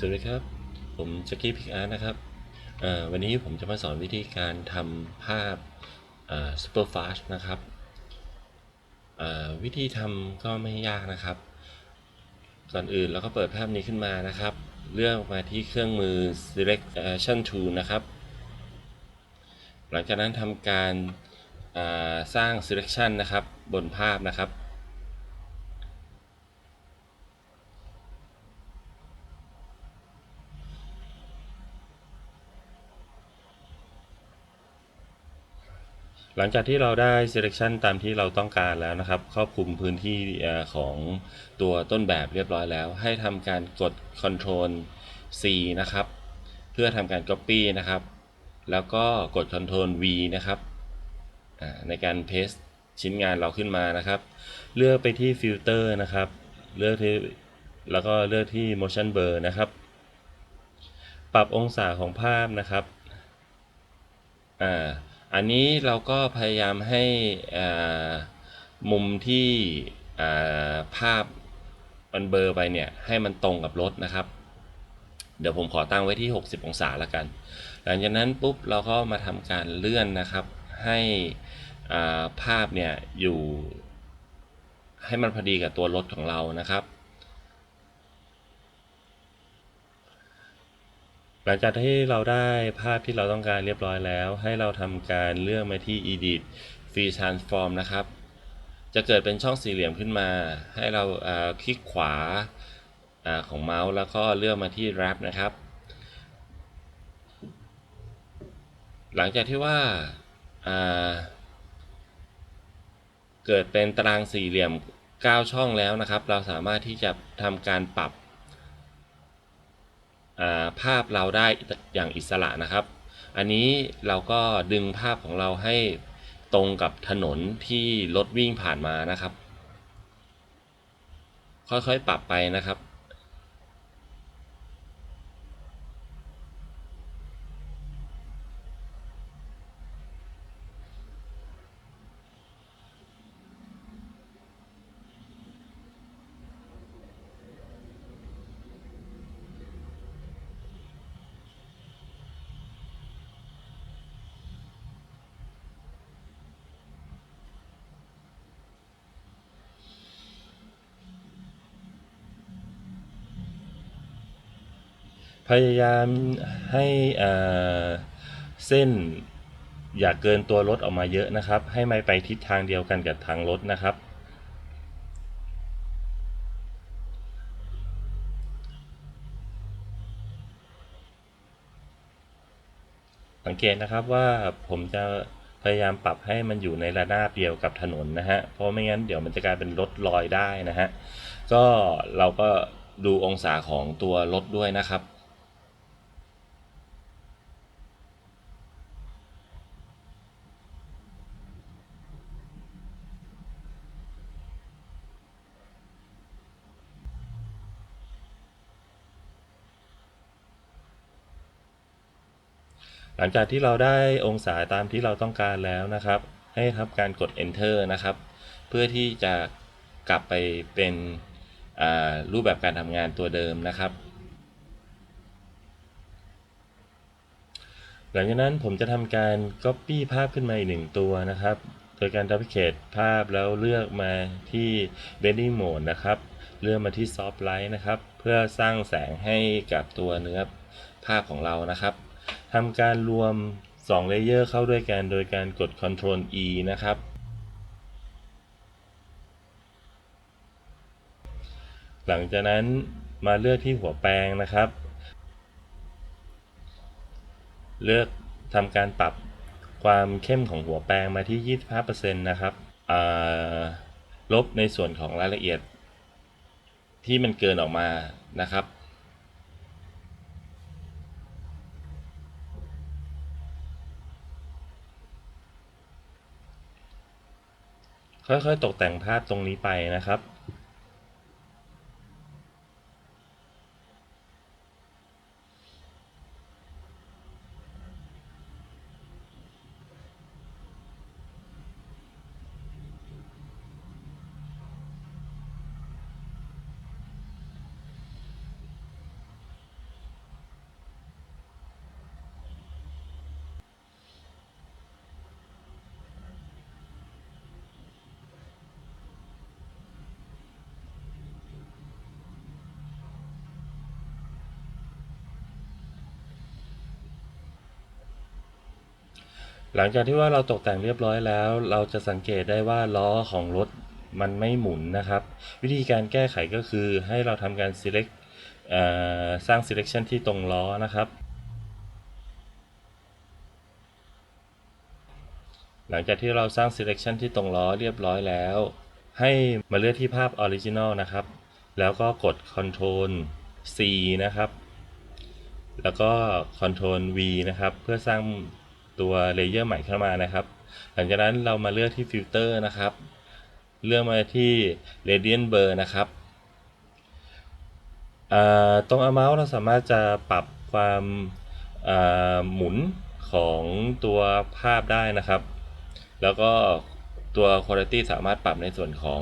สวัสดีครับ ผมจ็คกี้พิกอาร์นะครับ วันนี้ผมจะมาสอนวิธีการทำภาพซูเปอร์ฟาสนะครับ วิธีทำก็ไม่ยากนะครับ ก่อนอื่นเราก็เปิดภาพนี้ขึ้นมานะครับ เลือกมาที่เครื่องมือ selection tool นะครับ หลังจากนั้นทำการสร้าง selection นะครับบนภาพนะครับ หลังจากที่เราได้ selection ตามที่เราต้องการแล้วนะครับ ครอบคลุมพื้นที่ของตัวต้นแบบเรียบร้อยแล้ว ให้ทำการกด Ctrl C นะครับ เพื่อทำการ Copy นะครับ แล้วก็กด Ctrl V นะครับในการ paste ชิ้นงานเราขึ้นมานะครับ เลือกไปที่ Filter นะครับ เลือกที่แล้วก็เลือกที่ Motion Blur นะครับ ปรับองศาของภาพนะครับ อ่า อันนี้เราก็พยายามให้มุมที่ภาพมันเบอร์ไปเนี่ยให้มันตรงกับรถนะครับ เดี๋ยวผมขอตั้งไว้ที่ 60 องศาละกัน หลังจากนั้นปุ๊บเราก็มาทำการเลื่อนนะครับ ให้ภาพเนี่ยอยู่ให้มันพอดีกับตัวรถของเรานะครับ ลังจากที่เราได้ภาพที่เราต้องการเรียบร้อยแล้ว ให้เราทำการเลือกมาที่ edit free transform นะครับ จะเกิดเป็นช่องสี่เหลี่ยมขึ้นมา ให้เราคลิกขวาอของเมาส์แล้วก็เลือกมาที่ wrap นะครับ หลังจากที่ว่าาเกิดเป็นตารางสี่เหลี่ยม 9 ช่องแล้วนะครับ เราสามารถที่จะทำการปรับ ภาพเราได้อย่างอิสระนะครับ อันนี้เราก็ดึงภาพของเราให้ตรงกับถนนที่รถวิ่งผ่านมานะครับ ค่อยๆปรับไปนะครับ พยายามให้เส้นอย่าเกินตัวรถออกมาเยอะนะครับ ให้ไม่ไปทิศทางเดียวกันกับทางรถนะครับ สังเกตนะครับว่าผมจะพยายามปรับให้มันอยู่ในระนาบเดียวกับถนนนะฮะ เพราะไม่งั้นเดี๋ยวมันจะกลายเป็นรถลอยได้นะฮะ ก็เราก็ดูองศาของตัวรถด้วยนะครับ หลังจากที่เราได้องศาตามที่เราต้องการแล้วนะครับ ให้ทำการกด enter นะครับ เพื่อที่จะกลับไปเป็นรูปแบบการทำงานตัวเดิมนะครับ หลังจากนั้นผมจะทำการ Copy ภาพขึ้นมาอีกหนึ่งตัวนะครับ โดยการ Duplicate ภาพแล้วเลือกมาที่ Blending Mode นะครับ เลือกมาที่ Soft Light นะครับ เพื่อสร้างแสงให้กับตัวเนื้อภาพของเรานะครับ ทำการรวม2เลเยอร์เข้าด้วยกันโดยการกด Ctrl E นะครับ หลังจากนั้นมาเลือกที่หัวแปรงนะครับ เลือกทำการปรับความเข้มของหัวแปรงมาที่ 25%นะครับลบในส่วนของรายละเอียดที่มันเกินออกมานะครับ ค่อยๆตกแต่งภาพตรงนี้ไปนะครับ หลังจากที่ว่าเราตกแต่งเรียบร้อยแล้ว เราจะสังเกตได้ว่าล้อของรถมันไม่หมุนนะครับ วิธีการแก้ไขก็คือให้เราทำการ select สร้าง selection ที่ตรงล้อนะครับ หลังจากที่เราสร้าง selection ที่ตรงล้อเรียบร้อยแล้ว ให้มาเลือกที่ภาพ original นะครับ แล้วก็กด control C นะครับ แล้วก็ control V นะครับ เพื่อสร้าง ตัวเลเยอร์ใหม่เข้ามานะครับ หลังจากนั้นเรามาเลือกที่ฟิลเตอร์นะครับ เลือกมาที่ radiant blur นะครับตรง amount เราสามารถจะปรับความหมุนของตัวภาพได้นะครับ แล้วก็ตัว quality สามารถปรับในส่วนของ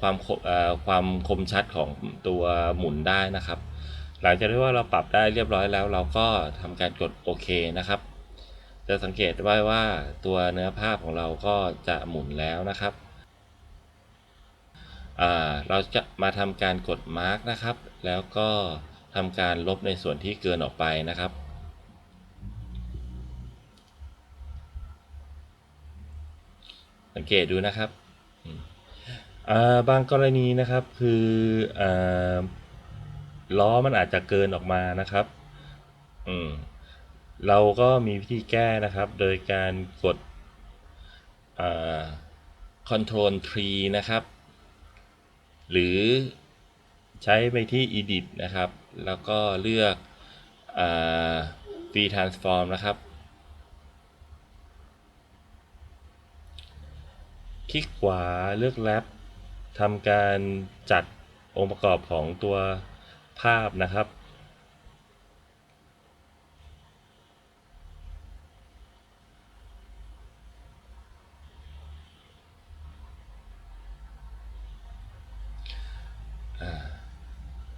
ความความคมชัดของตัวหมุนได้นะครับ หลังจากที่ว่าเราปรับได้เรียบร้อยแล้ว เราก็ทำการกดโอเคนะครับ จะสังเกตได้ว่าตัวเนื้อภาพของเราก็จะหมุนแล้วนะครับ เราจะมาทำการกดมาร์กนะครับ แล้วก็ทำการลบในส่วนที่เกินออกไปนะครับสังเกตดูนะครับบางกรณีนะครับคืออล้อมันอาจจะเกินออกมานะครับ อืม เราก็มีวิธีแก้นะครับ โดยการกดอ Control 3 นะครับ หรือใช้ไปที่ Edit นะครับ แล้วก็เลือกอ่า Free Transform นะครับ คลิกขวาเลือกแรปทำการจัดองค์ประกอบของตัวภาพนะครับ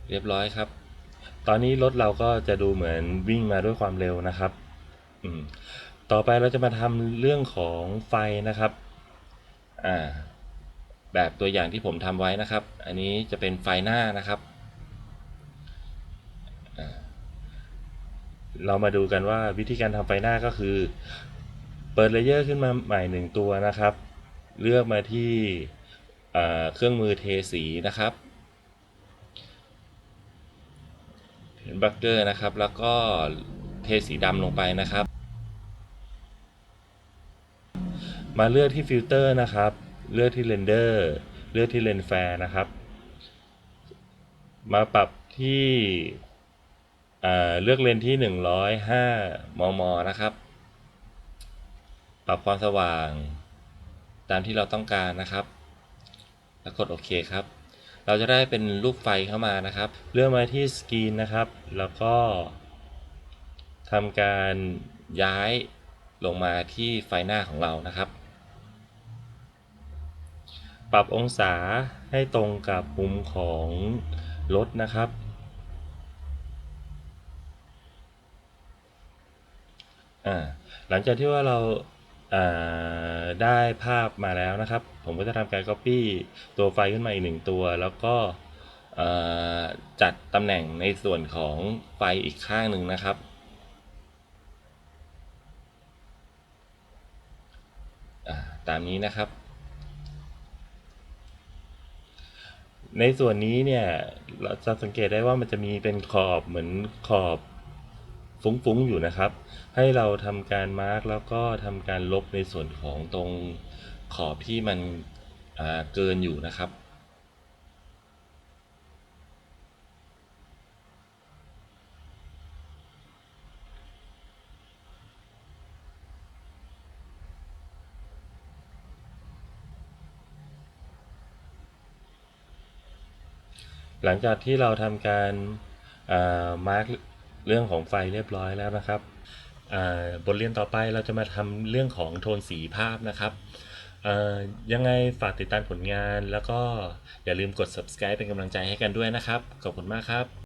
เรียบร้อยครับ ตอนนี้รถเราก็จะดูเหมือนวิ่งมาด้วยความเร็วนะครับ อืม ต่อไปเราจะมาทำเรื่องของไฟนะครับ อ่า แบบตัวอย่างที่ผมทำไว้นะครับ อันนี้จะเป็นไฟหน้านะครับ เรามาดูกันว่าวิธีการทำไฟหน้าก็คือ เปิดเลเยอร์ขึ้นมาใหม่หนึ่งตัวนะครับ เลือกมาที่เครื่องมือเทสีนะครับ เป็นบักเกอร์นะครับ แล้วก็เทสีดำลงไปนะครับ มาเลือกที่ฟิลเตอร์นะครับ เลือกที่เรนเดอร์เลือกที่เลนแฟร์นะครับ มาปรับที่เลือกเลนที่ 105 มม นะครับ ปรับความสว่างตามที่เราต้องการนะครับ แล้วกดโอเคครับ เราจะได้เป็นรูปไฟเข้ามานะครับ เลื่อกมาที่สกรีนนะครับ แล้วก็ทำการย้ายลงมาที่ไฟหน้าของเรานะครับ ปรับองศาให้ตรงกับมุมของรถนะครับอ่าหลังจากที่ว่าเรา ได้ภาพมาแล้วนะครับ ผมก็จะทำการ Copy ตัวไฟขึ้นมาอีกหนึ่งตัว แล้วก็จัดตำแหน่งในส่วนของไฟอีกข้างหนึ่งนะครับ ตามนี้นะครับ ในส่วนนี้เนี่ย เราจะสังเกตได้ว่ามันจะมีเป็นขอบเหมือนขอบ ฟุ้งๆอยู่นะครับ ให้เราทำการมาร์กแล้วก็ทำการลบในส่วนของตรงขอบที่มันอ่าเกินอยู่นะครับหลังจากที่เราทำการมาร์ก เรื่องของไฟเรียบร้อยแล้วนะครับบทเรียนต่อไปเราจะมาทำเรื่องของโทนสีภาพนะครับยังไงฝากติดตามผลงานแล้วก็อย่าลืมกด subscribe เป็นกำลังใจให้กันด้วยนะครับ ขอบคุณมากครับ